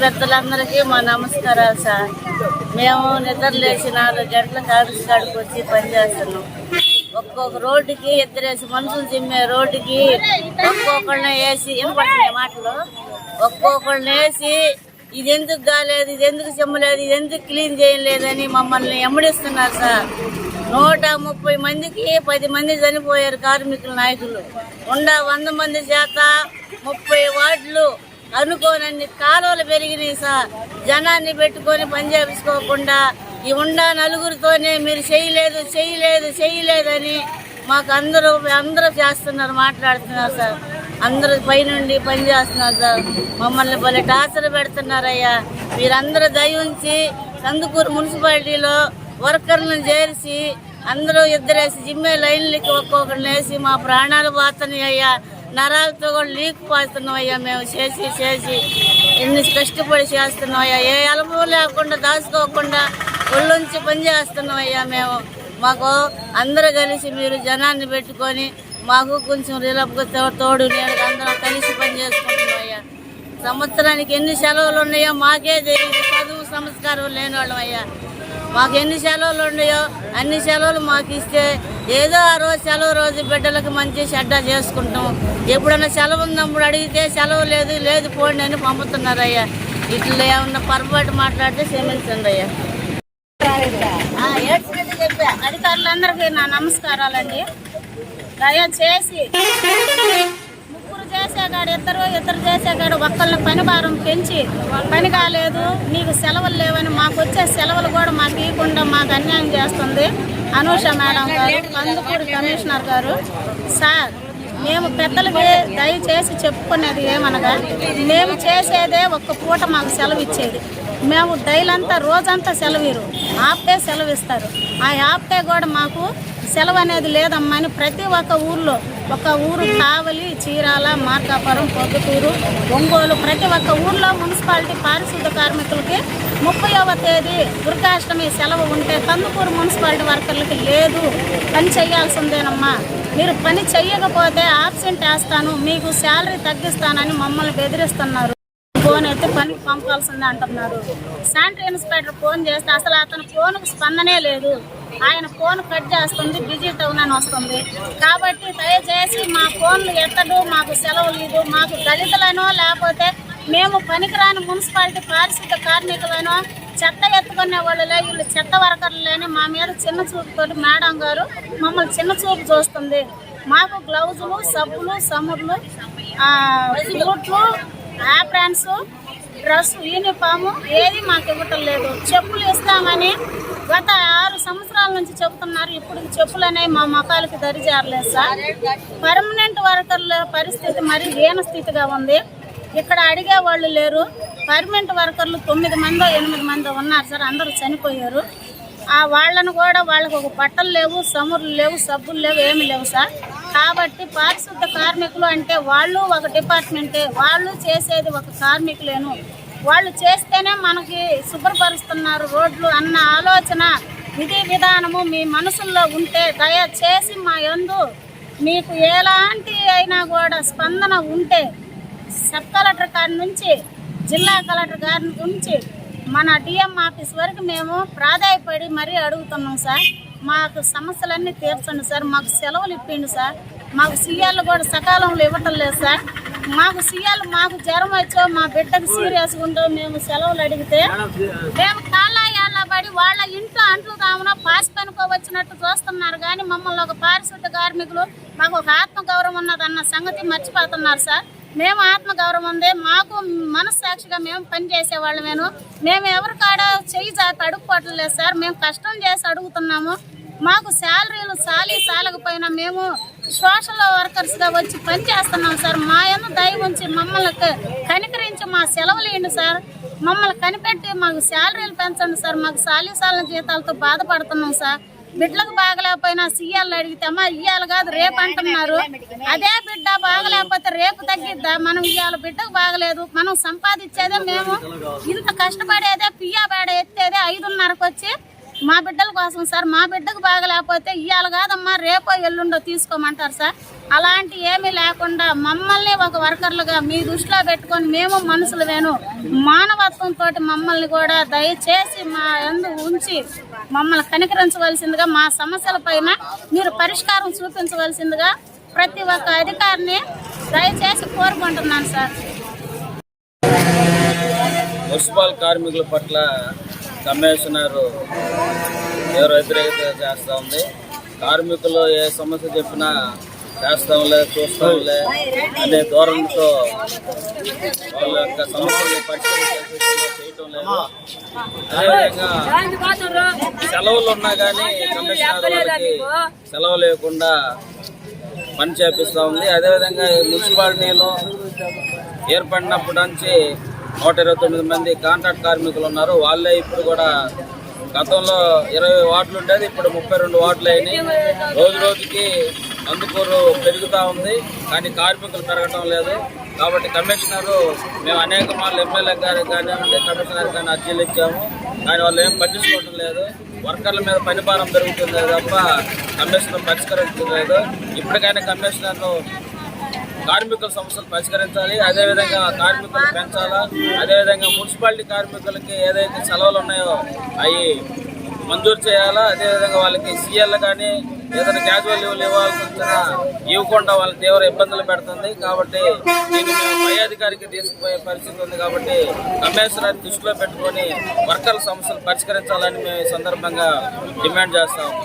పెద్దలందరికీ మా నమస్కారాలు సార్. మేము నిద్ర లేచి నాలుగు గంటలకు ఆఫీస్ కాడికి వచ్చి పనిచేస్తున్నాం ఒక్కొక్క రోడ్డుకి ఇద్దరేసి మనుషులు తిమ్మే రోడ్డుకి ఒక్కొక్కళ్ళని వేసి ఇంపడుతున్నాయి మాటలు? ఒక్కొక్కళ్ళని వేసి ఇది ఎందుకు కాలేదు ఇది ఎందుకు చెమ్మలేదు ఇది ఎందుకు క్లీన్ చేయలేదని మమ్మల్ని ఎమ్మడిస్తున్నారు సార్. నూట ముప్పై మందికి పది మంది చనిపోయారు కార్మికుల నాయకులు. ఉండ వంద మంది చేత ముప్పై వార్డులు అనుకోనన్ని కాలువలు పెరిగినాయి సార్ జనాన్ని పెట్టుకొని పని చేపించుకోకుండా ఈ ఉండా నలుగురితోనే మీరు చేయలేదు చేయలేదు చేయలేదని మాకు అందరూ అందరూ చేస్తున్నారు మాట్లాడుతున్నారు సార్. అందరూ పైనుండి పని చేస్తున్నారు సార్. మమ్మల్ని భలే టార్చర్ పెడుతున్నారయ్యా. మీరందరూ దయ ఉంచి కందుకూరు మున్సిపాలిటీలో వర్కర్లను చేర్చి అందరూ ఇద్దరేసి జిమ్మే లైన్లకి ఒక్కొక్కరిని వేసి మా ప్రాణాలు పోతున్నాయి అయ్యా. నరాలతో కూడా లీక్ పోతున్నాయ్యా మేము చేసి చేసి. ఎన్ని కష్టపడి చేస్తున్నామయ్యా ఏ అలము లేకుండా దాచుకోకుండా ఒళ్ళుంచి పని చేస్తున్నామయ్యా మేము. మాకు అందరూ కలిసి మీరు జనాన్ని పెట్టుకొని మాకు కొంచెం రిలప్గా తోడు నేను అందరం కలిసి పని చేసుకుంటున్నాం సంవత్సరానికి ఎన్ని సెలవులు ఉన్నాయో మాకే తెలియదు. చదువు సంస్కారం లేని వాళ్ళం అయ్యా. మాకు ఎన్ని సెలవులు ఉన్నాయో అన్ని సెలవులు మాకు ఇస్తే ఏదో ఆ రోజు సెలవు రోజు బిడ్డలకు మంచి చెడ్డ చేసుకుంటాం. ఎప్పుడన్నా సెలవు ఉన్నప్పుడు అడిగితే సెలవు లేదు లేదు పోండి అని పంపుతున్నారు అయ్యా ఇట్లా ఏమన్నా పొరపాటు మాట్లాడితే క్షమించండి అయ్యా. ఏడ్చినట్టు చెప్పా. అధికారులందరికీ నా నమస్కారాలండి. దయచేసి ముగ్గురు చేసేకాడు ఇద్దరు ఇద్దరు చేసేకాడు ఒక్కళ్ళ పని భారం పెంచి పని కాలేదు నీకు సెలవులు లేవని మాకు వచ్చే సెలవులు కూడా మాకు ఇవ్వకుండా మాకు అన్యాయం చేస్తుంది. అనూష మేడం గారు కందుకూరు కమిషనర్ గారు. సార్ మేము పెద్దలకి దయచేసి చెప్పుకునేది ఏమనగా మేము చేసేదే ఒక్క పూట మాకు సెలవు ఇచ్చేది మేము డైలంతా రోజంతా సెలవు హాఫ్ డే సెలవు ఇస్తారు ఆ యాప్టే కూడా మాకు సెలవు అనేది లేదమ్మా అని ప్రతి ఒక్క ఊర్లో ఒక ఊరు కావలి చీరాల మార్కాపురం పొద్దుటూరు ఒంగోలు ప్రతి ఒక్క ఊర్లో మున్సిపాలిటీ పారిశుద్ధ కార్మికులకి ముప్పైవ తేదీ దుర్గాష్టమి సెలవు ఉంటే కందుకూరు మున్సిపాలిటీ వర్కర్లకి లేదు పని చేయాల్సిందేనమ్మా. మీరు పని చెయ్యకపోతే ఆబ్సెంట్ వేస్తాను మీకు శాలరీ తగ్గిస్తానని మమ్మల్ని బెదిరిస్తున్నారు. ఫోన్ అయితే పనికి పంపాల్సిందే అంటున్నారు. శానిటరీ ఇన్స్పెక్టర్ ఫోన్ చేస్తే అసలు అతని ఫోన్కు స్పందనే లేదు. ఆయన ఫోన్ కట్ చేస్తుంది బిజీ టౌన్ అని వస్తుంది. కాబట్టి దయచేసి మా ఫోన్లు ఎత్తడు మాకు సెలవు లేదు మాకు దళితులనో లేకపోతే మేము పనికిరాని మున్సిపాలిటీ పారిశుద్ధ కార్మికులనో చెత్త ఎత్తుకునే వాళ్ళులే వీళ్ళు చెత్త వర్కర్లు మా మీద చిన్న చూపుతోటి మేడం గారు మమ్మల్ని చిన్న చూపు చూస్తుంది. మాకు గ్లౌజులు సబ్బులు సముర్లు బూట్లు ఆప్రాన్స్ డ్రెస్ యూనిఫామ్ ఏది మాకు ఇవ్వటం లేదు. చెప్పులు ఇస్తామని గత ఆరు సంవత్సరాల నుంచి చెబుతున్నారు ఇప్పుడు చెప్పులు అనేవి మా మొఖాలకి దరిజారలేదు సార్. పర్మనెంట్ వర్కర్ల పరిస్థితి మరి హీన స్థితిగా ఉంది. ఇక్కడ అడిగే వాళ్ళు లేరు. పర్మనెంట్ వర్కర్లు తొమ్మిది మందో ఎనిమిది మందో ఉన్నారు సార్. అందరూ చనిపోయారు. ఆ వాళ్ళను కూడా వాళ్ళకు ఒక బట్టలు లేవు సమురులు లేవు సబ్బులు లేవు ఏమి లేవు సార్. కాబట్టి పారిశుద్ధ కార్మికులు అంటే వాళ్ళు ఒక డిపార్ట్మెంటే వాళ్ళు చేసేది ఒక కార్మికులేను. వాళ్ళు చేస్తేనే మనకి శుభ్రపరుస్తున్నారు రోడ్లు అన్న ఆలోచన విధి విధానము మీ మనసుల్లో ఉంటే దయచేసి మా యందు మీకు ఎలాంటి అయినా కూడా స్పందన ఉంటే సబ్ కలెక్టర్ గారి నుంచి జిల్లా కలెక్టర్ గారి నుంచి మన డిఎం ఆఫీస్ వరకు మేము ప్రాధాయపడి మరీ అడుగుతున్నాం సార్. మాకు సమస్యలన్నీ తీర్చండి సార్. మాకు సెలవులు ఇప్పిండి సార్. మాకు సీఎల్ కూడా సకాలంలో ఇవ్వటం లేదు సార్. మాకు సీఎల్ మాకు జ్వరం వచ్చో మా బిడ్డకు సీరియస్గా ఉండో మేము సెలవులు అడిగితే మేము కాళ్ళ ఏళ్ళ పడి వాళ్ళ ఇంట్లో అంట్లు తామున పాసి పనుకోవచ్చినట్టు చూస్తున్నారు. కానీ మమ్మల్ని ఒక పారిశుద్ధ కార్మికులు మాకు ఒక ఆత్మగౌరవం ఉన్నదన్న సంగతి మర్చిపోతున్నారు సార్. మేము ఆత్మగౌరవం ఉంది మాకు మనస్సాక్షిగా మేము పని చేసేవాళ్ళమేను మేము ఎవరి కాడ చెయ్యి జాతి అడుగుకోవట్లేదు సార్. మేము కష్టం చేసి అడుగుతున్నాము. మాకు శాలరీలు సాలి సాలకపోయినా మేము సోషల్ వర్కర్స్గా వచ్చి పని చేస్తున్నాం సార్. మా ఎన్న దయ ఉంచి మమ్మల్ని కనికరించి మా సెలవులు ఇవ్వండి సార్. మమ్మల్ని కనిపెట్టి మాకు శాలరీలు పెంచండి సార్. మాకు సాలి సాలిన జీతాలతో బాధపడుతున్నాం సార్. బిడ్డలకు బాగలేకపోయినా సీఎల్ అడిగితే అమ్మా ఇయ్యాలి కాదు రేపు అంటున్నారు. అదే బిడ్డ బాగలేకపోతే రేపు తగ్గిద్దా? మనం ఇయ్యాలి బిడ్డకు బాగలేదు. మనం సంపాదించేదే మేము. ఇంత కష్టపడేదే పియ్య బేడ ఎత్తేదే ఐదున్నరకు వచ్చి మా బిడ్డల కోసం సార్ మా బిడ్డకు బాగలేకపోతే ఇవాళ కాదమ్మా రేపో ఎల్లుండో తీసుకోమంటారు సార్. అలాంటి ఏమీ లేకుండా మమ్మల్ని ఒక వర్కర్లుగా మీ దృష్టిలో పెట్టుకొని మేము మనుషులు వేను మానవత్వంతో మమ్మల్ని కూడా దయచేసి మా ఎందు ఉంచి మమ్మల్ని కనికరించవలసిందిగా మా సమస్యల పైన మీరు పరిష్కారం చూపించవలసిందిగా ప్రతి ఒక్క అధికారిని దయచేసి కోరుకుంటున్నాను సార్. మున్సిపల్ కార్మికుల పట్ల కమిషనర్ తీవ్ర వ్యతిరేకత చేస్తూ ఉంది. కార్మికులు ఏ సమస్య చెప్పినా చేస్తాంలే చూస్తాంలే అనే ధోరణితో వాళ్ళ యొక్క సమస్యలు పరిష్కరించే చేయటం లేదు. అదేవిధంగా సెలవులు ఉన్నా కానీ కమిషనర్ వాళ్ళకి సెలవు లేకుండా పని చేపిస్తూ ఉంది. అదేవిధంగా మున్సిపాలిటీలో ఏర్పడినప్పటి నుంచి నూట ఇరవై తొమ్మిది మంది కాంట్రాక్ట్ కార్మికులు ఉన్నారు. వాళ్ళే ఇప్పుడు కూడా గతంలో ఇరవై వార్డులు ఉండేది ఇప్పుడు ముప్పై రెండు వార్డులు అయినాయి. రోజు రోజుకి అందుకూరు పెరుగుతూ ఉంది కానీ కార్మికులు పెరగటం లేదు. కాబట్టి కమిషనరు మేము అనేక మార్లు ఎమ్మెల్యే గారికి కానివ్వండి కమిషనర్ కానీ అర్జీలు ఇచ్చాము. కానీ వాళ్ళు ఏం పట్టించుకోవటం లేదు. వర్కర్ల మీద పని భారం పెరుగుతుంది తప్ప కమిషనర్ పరిష్కరించలేదు. ఇప్పటికైనా కమిషనర్ను కార్మికుల సమస్యలు పరిష్కరించాలి. అదేవిధంగా కార్మికులు పెంచాలా? అదేవిధంగా మున్సిపాలిటీ కార్మికులకి ఏదైతే సెలవులు ఉన్నాయో అవి మంజూరు చేయాలా? అదేవిధంగా వాళ్ళకి సీఎల్ కానీ ఏదైనా క్యాజువల్ లీవ్లు ఇవ్వాల్సి వచ్చినా ఇవ్వకుండా వాళ్ళ తీవ్ర ఇబ్బందులు పెడుతుంది. కాబట్టి దీన్ని మేము పై అధికారికి తీసుకుపోయే పరిస్థితి ఉంది కాబట్టి కమిషనర్ దృష్టిలో పెట్టుకొని వర్కర్ల సమస్యలు పరిష్కరించాలని మేము ఈ సందర్భంగా డిమాండ్ చేస్తాము